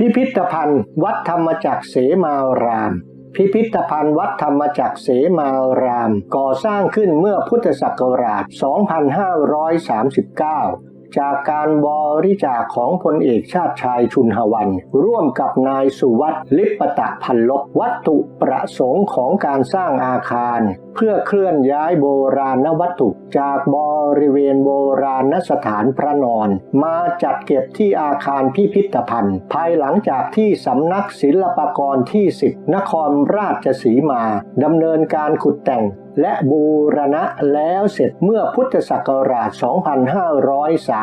พิพิธภัณฑ์ วัดธรรมจักรเสมาราม พิพิธภัณฑ์วัดธรรมจักรเสมาราม ก่อสร้างขึ้นเมื่อพุทธศักราช 2539 จากการบริจาคของพลเอกชาติชายชุนหวัน ร่วมกับนายสุวัตลิปตะพันลบวัตถุประสงค์ของการสร้างอาคาร เพื่อเคลื่อนย้ายโบราณวัตถุ จากบริเวณโบราณสถานพระนอน มาจัดเก็บที่อาคารพิพิธภัณฑ์ ภายหลังจากที่สำนักศิลปากรที่ 10 นครราชสีมาดำเนินการขุดแต่ง และบูรณะแล้วเสร็จเมื่อพุทธศักราช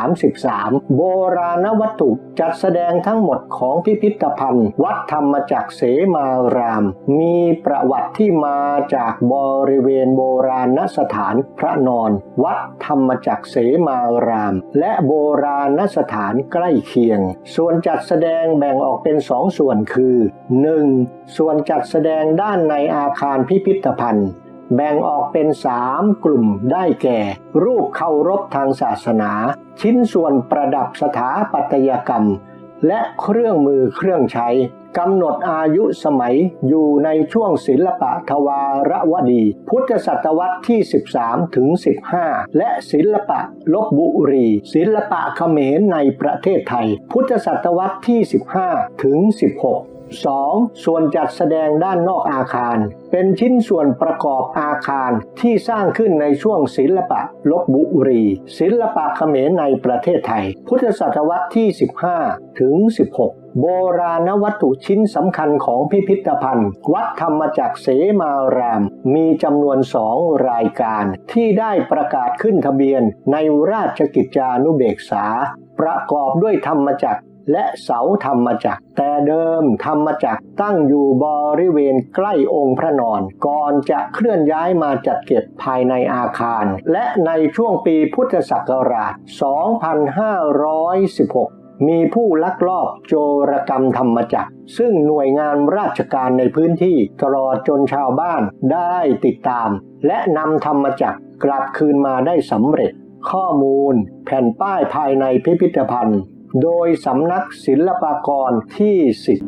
2533 โบราณวัตถุจัดแสดงทั้งหมดของพิพิธภัณฑ์ วัดธรรมจักเสมาราม มีประวัติที่มาจากบริเวณโบราณสถานพระนอน วัดธรรมจักเสมาราม และโบราณสถานใกล้เคียง ส่วนจัดแสดงแบ่งออกเป็นสองส่วนคือ 1. ส่วนจัดแสดงด้านในอาคารพิพิธภัณฑ์ แบ่งออกเป็นสามกลุ่มได้แก่ รูปเคารพทางศาสนา ชิ้นส่วนประดับสถาปัตยกรรม และเครื่องมือเครื่องใช้กำหนดอายุสมัยอยู่ในช่วงศิลปะทวารวดี พุทธศตวรรษที่ 13 ถึง 15 และศิลปะลบบุรี ศิลปะเขมรในประเทศไทย พุทธศตวรรษที่ 15 ถึง 16 2. ส่วนจัดแสดงด้านนอกอาคาร เป็นชิ้นส่วนประกอบอาคารที่สร้างขึ้นในช่วงศิลปะลบบุรี ศิลปะเขมรในประเทศไทย พุทธศตวรรษที่ 15 ถึง 16โบราณวัตถุชิ้นสำคัญของพิพิธภัณฑ์ วัดธรรมจักรเสมาราม มีจำนวนสองรายการที่ได้ประกาศขึ้นทะเบียนในราชกิจจานุเบกษา ประกอบด้วยธรรมจักร และเสาธรรมจักร แต่เดิมธรรมจักรตั้งอยู่บริเวณใกล้องค์พระนอน ก่อนจะเคลื่อนย้ายมาจัดเก็บภายในอาคาร และในช่วงปีพุทธศักราช 2516มีผู้ลักลอบโจรกรรมธรรมจักร ซึ่งหน่วยงานราชการในพื้นที่ตลอดจนชาวบ้านได้ติดตาม และนำธรรมจักรกลับคืนมาได้สำเร็จ ข้อมูล แผ่นป้ายภายในพิพิธภัณฑ์ โดยสำนักศิลปากรที่สิบ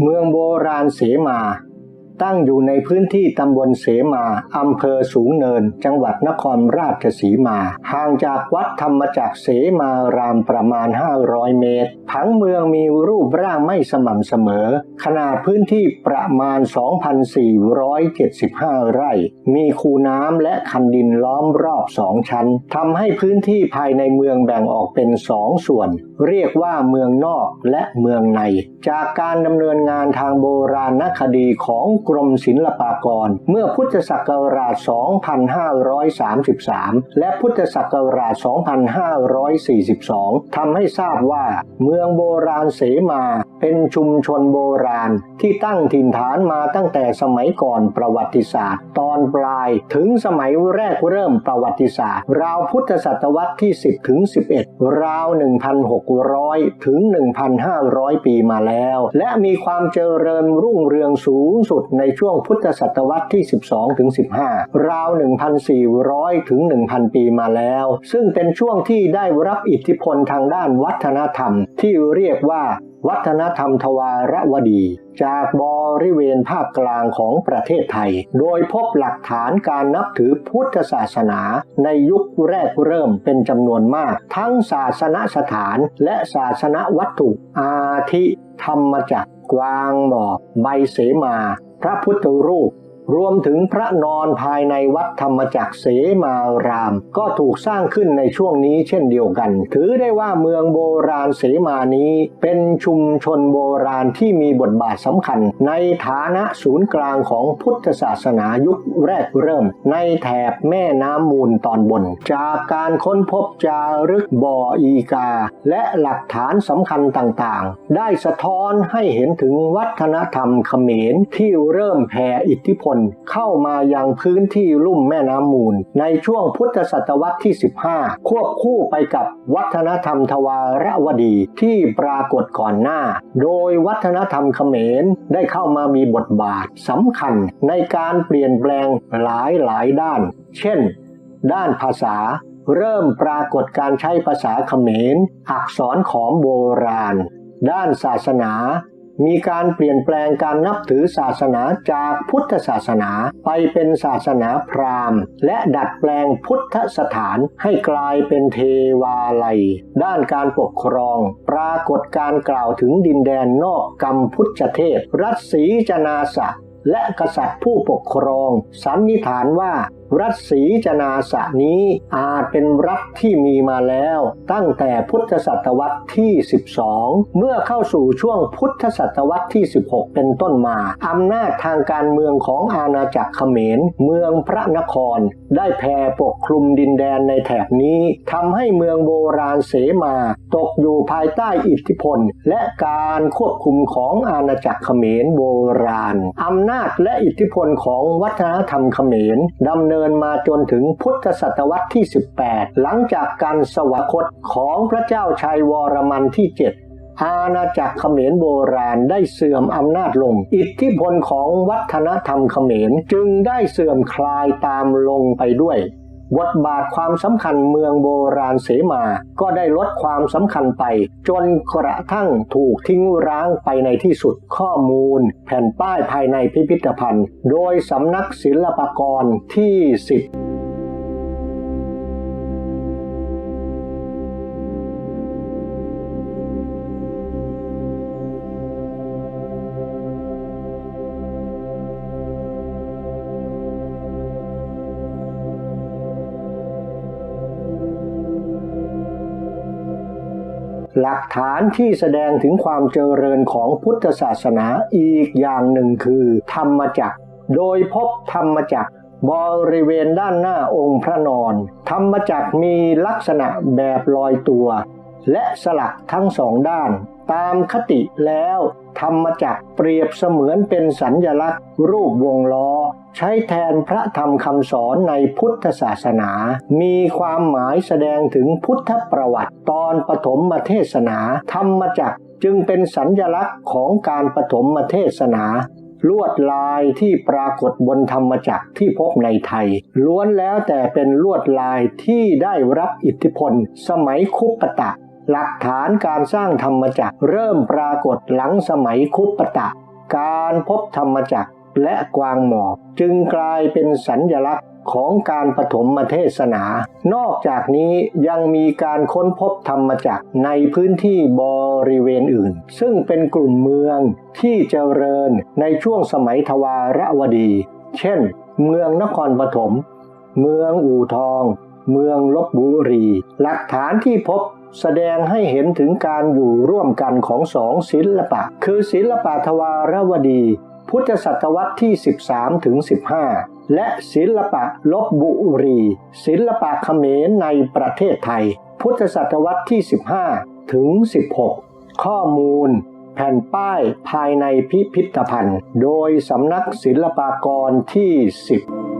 เมืองโบราณเสมา ตั้งอยู่ในพื้นที่ตำบลเสมาอำเภอสูงเนิน จังหวัดนครราชสีมา ห่างจากวัดธรรมจักรเสมารามประมาณ 500 เมตร ผังเมืองมีรูปร่างไม่สม่ำเสมอ ขนาดพื้นที่ประมาณ 2,475 ไร่ มีคูน้ำและคันดินล้อมรอบสองชั้นทำให้พื้นที่ภายในเมืองแบ่งออกเป็นสองส่วน เรียกว่าเมืองนอกและเมืองใน จากการดำเนินงานทางโบราณคดีของกรมศิลปากร เมื่อพุทธศักราช 2533 และพุทธศักราช 2542 ทำให้ทราบว่า เมืองโบราณเสมาเป็นชุมชนโบราณที่ตั้งถิ่นฐานมาตั้งแต่สมัยก่อนประวัติศาสตร์ ตอนปลายถึงสมัยแรกเริ่มประวัติศาสตร์ ราวพุทธศตวรรษที่ 10 ถึง 11 ราว 1,600 ถึง 1,500 ปีมาแล้ว และมีความเจริญรุ่งเรืองสูงสุดในช่วงพุทธศตวรรษที่ 12ถึง15 ราว 1,400 ถึง 1,000 ปีมาแล้ว ซึ่งเป็นช่วงที่ได้รับอิทธิพลทางด้านวัฒนธรรม ที่เรียกว่าวัฒนธรรมทวารวดี จากบริเวณภาคกลางของประเทศไทย โดยพบหลักฐานการนับถือพุทธศาสนา ในยุคแรกเริ่มเป็นจำนวนมาก ทั้งศาสนสถานและศาสนวัตถุ อาทิ ธรรมจักรกวางหมอกใบเสมา พระพุทธรูป รวมถึงพระนอนภายในวัดธรรมจักรเสมาราม ก็ถูกสร้างขึ้นในช่วงนี้เช่นเดียวกัน ถือได้ว่าเมืองโบราณเสมานี้ เป็นชุมชนโบราณที่มีบทบาทสำคัญ ในฐานะศูนย์กลางของพุทธศาสนายุคแรกเริ่ม ในแถบแม่น้ำมูลตอนบน จากการค้นพบจารึกบ่ออีกา และหลักฐานสำคัญต่างๆ ได้สะท้อนให้เห็นถึงวัฒนธรรมเขมรที่เริ่มแผ่อิทธิพลลเข้ามายังพื้นที่ลุ่มแม่น้ำมูล ในช่วงพุทธศตวรรษที่ 15 ควบคู่ไปกับวัฒนธรรมทวารวดีที่ปรากฏก่อนหน้า โดยวัฒนธรรมเขมรได้เข้ามามีบทบาทสำคัญในการเปลี่ยนแปลงหลายหลายด้าน เช่น ด้านภาษาเริ่มปรากฏการใช้ภาษาเขมร อักษรขอมโบราณ ด้านศาสนา มีการเปลี่ยนแปลงการนับถือศาสนาจากพุทธศาสนาไปเป็นศาสนาพราหมณ์ และดัดแปลงพุทธสถานให้กลายเป็นเทวาลัย ด้านการปกครอง ปรากฏการกล่าวถึงดินแดนนอกกัมพุชเทศ รัศีจนาสะและกษัตริย์ผู้ปกครองสันนิษฐานว่า รัศรีจนาสะนี้อาจเป็นรัฐที่มีมาแล้ว ตั้งแต่พุทธศตวรรษที่ 12 เมื่อเข้าสู่ช่วงพุทธศตวรรษที่ 16 เป็นต้นมาอำนาจทางการเมืองของอาณาจักรเขมร เมืองพระนคร ได้แผ่ปกคลุมดินแดนในแถบนี้ทำให้เมืองโบราณเสมาตกอยู่ภายใต้อิทธิพล และการควบคุมของอาณาจักรเขมรโบราณอำนาจและอิทธิพลของวัฒนธรรมเขมรดำเนินมาจนถึงพุทธศตวรรษที่ 18 หลังจากการสวรคตของพระเจ้าชัยวรมันที่ 7อาณาจักรเขมรโบราณได้เสื่อมอำนาจลง อิทธิพลของวัฒนธรรมเขมรจึงได้เสื่อมคลายตามลงไปด้วย บทบาทความสำคัญเมืองโบราณเสมา ก็ได้ลดความสำคัญไป จนกระทั่งถูกทิ้งร้างไปในที่สุดข้อมูล แผ่นป้ายภายในพิพิธภัณฑ์ โดยสำนักศิลปากรที่ 10 หลักฐานที่แสดงถึงความเจริญของพุทธศาสนาอีกอย่างหนึ่งคือ ธรรมจักร โดยพบธรรมจักรบริเวณด้านหน้าองค์พระนอน ธรรมจักรมีลักษณะแบบลอยตัว และสลักทั้งสองด้าน ตามคติแล้ว ธรรมจักรเปรียบเสมือนเป็นสัญญลักษณ์ รูปวงล้อ ใช้แทนพระธรรมคำสอนในพุทธศาสนา มีความหมายแสดงถึงพุทธประวัติ ตอนปฐมเทศนา ธรรมจักรจึงเป็นสัญญลักษณ์ของการปฐมเทศนาลวดลายที่ปรากฏบนธรรมจักรที่พบในไทย ล้วนแล้วแต่เป็นลวดลายที่ได้รับอิทธิพล สมัยคุปตะ หลักฐานการสร้างธรรมจักรเริ่มปรากฏหลังสมัยคุปตะ การพบธรรมจักรและกวางหมอบจึงกลายเป็นสัญญลักษณ์ของการปฐมเทศนา นอกจากนี้ยังมีการค้นพบธรรมจักรในพื้นที่บริเวณอื่น ซึ่งเป็นกลุ่มเมืองที่เจริญในช่วงสมัยทวารวดี เช่น เมืองนครปฐม เมืองอู่ทอง เมืองลบบุรี หลักฐานที่พบ แสดงให้เห็นถึงการอยู่ร่วมกันของสองศิลปะ คือศิลปะทวารวดี พุทธศตวรรษที่ 13ถึง15 และศิลปะลบบุรี ศิลปะเขมรในประเทศไทย พุทธศตวรรษที่ 15ถึง16 ข้อมูล แผ่นป้ายภายในพิพิธภัณฑ์ โดยสำนักศิลปากรที่ 10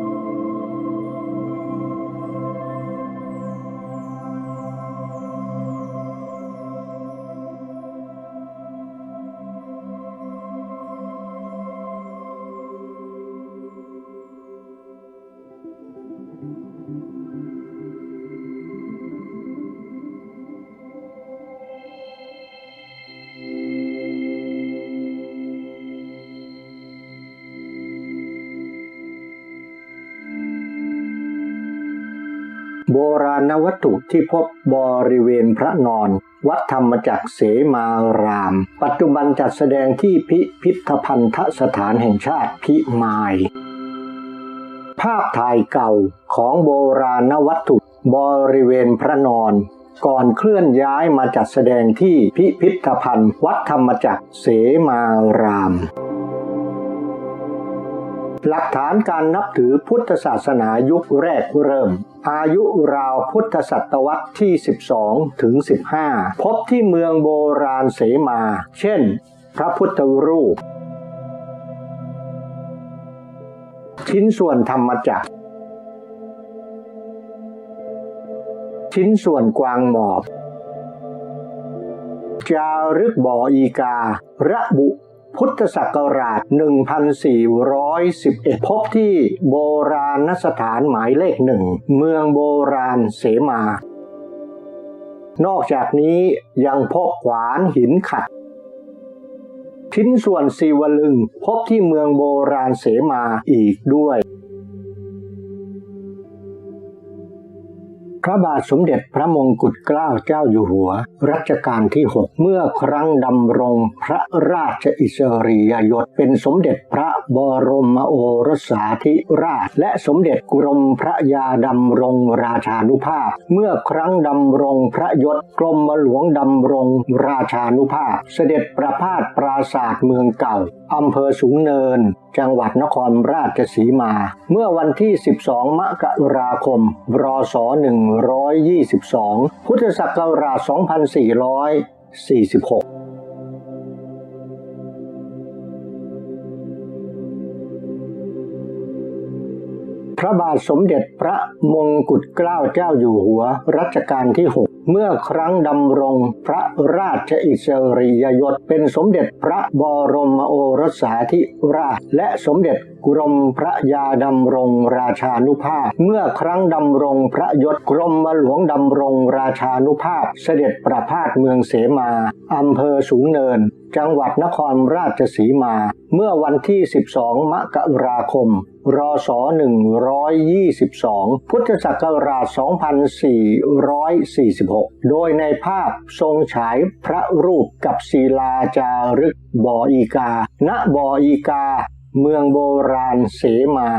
โบราณวัตถุที่พบบริเวณพระนอน วัดธรรมจักรเสมาราม ปัจจุบันจัดแสดงที่พิพิธภัณฑสถานแห่งชาติพิมาย ภาพถ่ายเก่าของโบราณวัตถุบริเวณพระนอน ก่อนเคลื่อนย้ายมาจัดแสดงที่พิพิธภัณฑ์ วัดธรรมจักรเสมาราม หลักฐานการนับถือพุทธศาสนายุคแรกเริ่ม อายุราวพุทธศตวรรษที่ 12 ถึง 15 พบที่เมืองโบราณเสมา เช่น พระพุทธรูป ชิ้นส่วนธรรมจักร ชิ้นส่วนกวางหมอบ จารึกบ่ออีการะบุ พุทธศักราช 1411 พบที่โบราณสถานหมายเลขหนึ่ง เมืองโบราณเสมา นอกจากนี้ยังพบขวานหินขัด ชิ้นส่วนสีวลึงพบที่เมืองโบราณเสมาอีกด้วย พระบาทสมเด็จพระมงกุฎเกล้าเจ้าอยู่หัว รัชกาลที่ 6 เมื่อครั้งดำรงพระราชอิสริยยศเป็นสมเด็จพระบรมโอรสาธิราช และสมเด็จกรมพระยาดำรงราชานุภาพ เมื่อครั้งดำรงพระยศกรมหลวงดำรงราชานุภาพ เสด็จประพาสปราศาสตร์เมืองเก่าอำเภอสูงเนิน จังหวัดนครราชสีมา เมื่อวันที่ 12 มกราคมรศ122 พุทธศักราช 2446พระบาทสมเด็จพระมงกุฎเกล้าเจ้าอยู่หัวรัชกาลที่6 เมื่อครั้งดำรงพระราชอิสริยยศเป็นสมเด็จพระบรมโอรสาธิราช และสมเด็จกรมพระยาดำรงราชานุภาพ เมื่อครั้งดำรงพระยศกรมหลวงดำรงราชานุภาพ เสด็จประพาสเมืองเสมาอำเภอสูงเนิน จังหวัดนครราชสีมา เมื่อวันที่ 12 มกราคม รศ 122 พุทธศักราช 2446 โดยในภาพทรงฉายพระรูปกับศิลาจารึกบ่ออีกา ณ บ่ออีกา เมืองโบราณเสมา